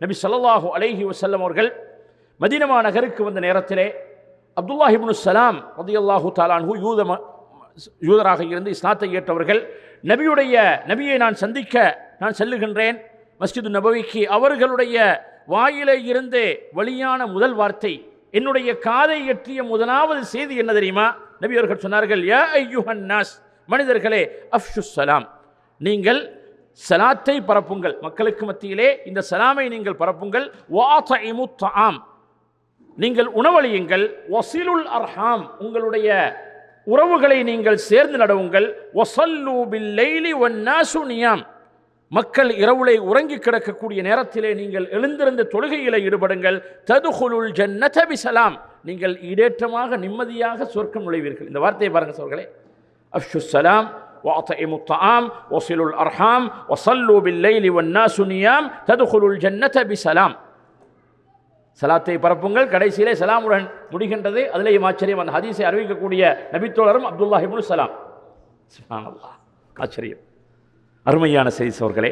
நபி சல்லாஹு அலைஹி வசல்லம் அவர்கள் மதினமா நகருக்கு வந்த நேரத்திலே அப்துல்லாஹ் இப்னு சலாம் ரதியல்லாஹு தாலான்ஹூ யூத ம- யூதராக இருந்து இஸ்லாத்தை ஏற்றவர்கள் நபியுடைய நபியை நான் சந்திக்க நான் செல்லுகின்றேன். மஸ்ஜிது நபவிக்கு அவர்களுடைய வாயிலே இருந்து வழியான முதல் வார்த்தை என்னுடைய காதை எட்டிய முதலாவது செய்தி என்ன தெரியுமா? நபி அவர்கள் சொன்னார்கள் யா ஐயுஹன் நாஸ் மனிதர்களே அஃப்ஷு சலாம் நீங்கள் சலாத்தை பரப்புங்கள். மக்களுக்கு மத்தியிலே இந்த சலாமை நீங்கள் பரப்புங்கள். வாதஇமு ஆம் நீங்கள் உணவளியுங்கள். ஒசிலுல் அர்ஹாம். உங்களுடைய உறவுகளை நீங்கள் சேர்ந்து நடவுங்கள். வசல்லு பில்லைலி வன்னாசு நியாம். மக்கள் இரவுளை உறங்கி கிடக்கக்கூடிய நேரத்திலே நீங்கள் எழுந்திருந்த தொழுகையில ஈடுபடுங்கள். ததுகுலுல் ஜன்னதபி சலாம் நீங்கள் ஈடேற்றமாக நிம்மதியாக சொர்க்கம் நுழைவீர்கள். இந்த வார்த்தையை பாருங்கள் சோர்களே. அஃஷு சலாம் وأطعموا الطعام وصلوا الأرحام وصلوا بالليل والناس نيام تدخلوا الجنة بسلام சலாத்தை பரப்புங்கள் கடைசியிலே சலாமுடன் முடிகின்றது அதிலேயும் ஆச்சரியம் அந்த ஹதீஸை அறிவிக்கக்கூடிய நபித்தோழரும் அப்துல்லாஹ் இப்னு சலாம் சுப்ஹானல்லாஹ் ஆச்சரியம் அருமையான செய்தி சோர்களே